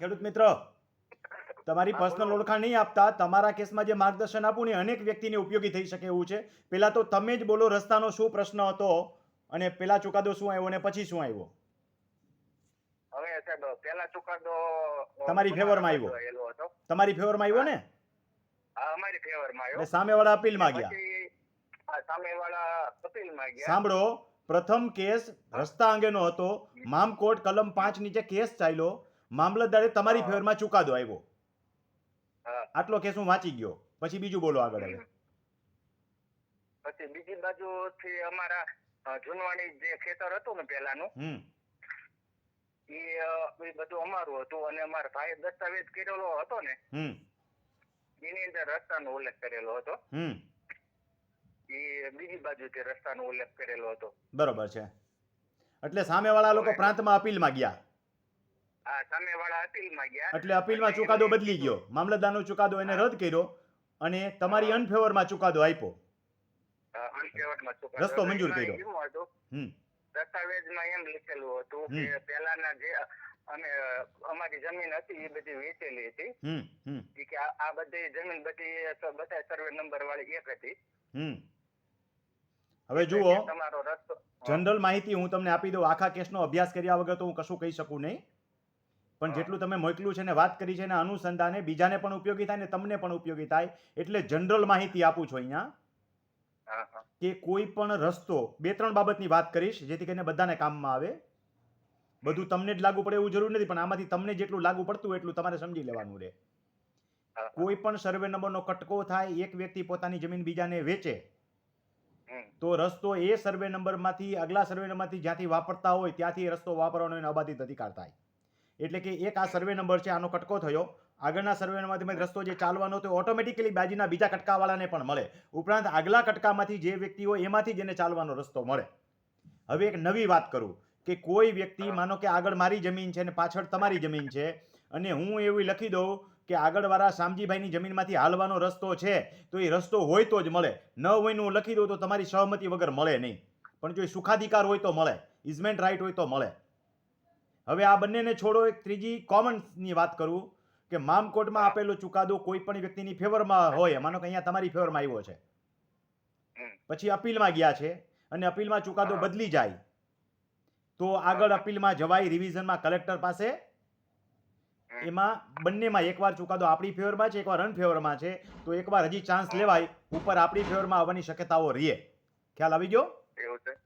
ખેડૂત મિત્ર તમારી પર્સનલ ઓળખાણ નહીં આપતા તમારા કેસમાં જે માર્ગદર્શન આપું ને અનેક વ્યક્તિને ઉપયોગી થઈ શકે એવું છે. પહેલા તો તમે જ બોલો રસ્તાનો શું પ્રશ્ન હતો અને પેલા ચુકાદો શું આવ્યો અને પછી શું આવ્યો? હવે સાહેબ પેલા ચુકાદો તમારી ફેવરમાં આવ્યો. તમારી ફેવરમાં આવ્યો ને? હા અમારી ફેવરમાં આવ્યો. સામેવાળા અપીલમાં ગયા પછી આ સામેવાળા અપીલમાં ગયા સાંભળો પ્રથમ કેસ રસ્તા અંગેનો હતો. મામકોટ કલમ પાંચ નીચે કેસ ચાલ્યો. મામલતદારે તમારી. ફેવરમાં ચુકાદો આવ્યો આટલો કેસ હું વાંચી ગયો. પછી બીજું બોલો આગળ હવે. પછી બીજી બાજુથી અમારા જૂનવાણી જે ખેતર હતું ને પેલાનું હમ. એ બધું અમારું હતું અને અમારા ભાઈ દસ્તાવેજ કરેલો હતો ને હમ. એની અંદર રસ્તાનો ઉલ્લેખ કરેલો હતો. હમ. એ બીજી બાજુથી રસ્તાનો ઉલ્લેખ કરેલો હતો. બરોબર છે. એટલે સામેવાળા લોકો પ્રાંતમાં અપીલમાં ગયા. એટલે અપીલમાં ચુકાદો બદલી ગયો. મામલતદારનો ચુકાદો એને રદ કર્યો અને તમારી. અનફેવરમાં ચુકાદો આપ્યો. રસ્તો મંજૂર કર્યો. દસ્તાવેજમાં એમ લખેલું હતું કે. પહેલાના જે અમે અમારી જમીન હતી એ બધી વેચેલી હતી. કે આ બધી જમીન બધી બધા સર્વે નંબર વાળી એક હતી. હવે જુઓ તમારો રસ્તો જનરલ માહિતી હું તમને આપી દઉં. આખા કેસનો અભ્યાસ કર્યા વગર તો હું કશું કહી શકું નહીં. પણ જેટલું તમે મોકલ્યું છે ને વાત કરી છે ને અનુસંધાને બીજાને પણ ઉપયોગી થાય ને તમને પણ ઉપયોગી થાય એટલે જનરલ માહિતી આપું છું અહીંયા. કે કોઈ પણ રસ્તો બે ત્રણ બાબતની વાત કરીશ જેથી કરીને બધાને કામમાં આવે. બધું તમને જ લાગુ પડે એવું જરૂર નથી પણ આમાંથી તમને જેટલું લાગુ પડતું એટલું તમારે સમજી લેવાનું રહે. કોઈ પણ સર્વે નંબરનો કટકો થાય એક વ્યક્તિ પોતાની જમીન બીજાને વેચે તો રસ્તો એ સર્વે નંબરમાંથી આગલા સર્વે નંબરમાંથી જ્યાંથી વાપરતા હોય ત્યાંથી એ રસ્તો વાપરવાનો એને અબાધિત અધિકાર થાય. એટલે કે એક આ સર્વે નંબર છે, આનો કટકો થયો. આગળના સર્વે નંબરમાંથી રસ્તો જે ચાલવાનો તો ઓટોમેટિકલી બાજીના બીજા કટકાવાળાને પણ મળે. ઉપરાંત આગલા કટકામાંથી જે વ્યક્તિ હોય એમાંથી જ એને ચાલવાનો રસ્તો મળે. હવે એક નવી વાત કરું કે કોઈ વ્યક્તિ, માનો કે આગળ મારી જમીન છે ને પાછળ તમારી જમીન છે અને હું એવી લખી દઉં કે આગળવાળા શામજીભાઈની જમીનમાંથી હાલવાનો રસ્તો છે, તો એ રસ્તો હોય તો જ મળે. ન હોય હું લખી દઉં તો તમારી સહમતી વગર મળે નહીં. પણ જો એ સુખાધિકાર હોય તો મળે. ઇઝમેન્ટ રાઇટ હોય તો મળે. હવે આ બંનેને છોડો. એક ત્રીજી કોમનની વાત કરું કે મામકોટમાં આપેલો ચુકાદો કોઈ પણ વ્યક્તિની ફેવરમાં હોય માનો કે અહીંયા તમારી ફેવરમાં આવ્યો છે. પછી અપીલમાં ગયા છે અને અપીલમાં ચુકાદો બદલી જાય. તો આગળ અપીલમાં જવાય રિવિઝનમાં કલેક્ટર પાસે. એમાં બંનેમાં એકવાર ચુકાદો આપણી ફેવરમાં છે એકવાર અનફેવરમાં છે. તો એકવાર હજી ચાન્સ લેવાય. ઉપર આપણી ફેવરમાં આવવાની શક્યતાઓ રહે. ખ્યાલ આવી ગયો? એવું છે.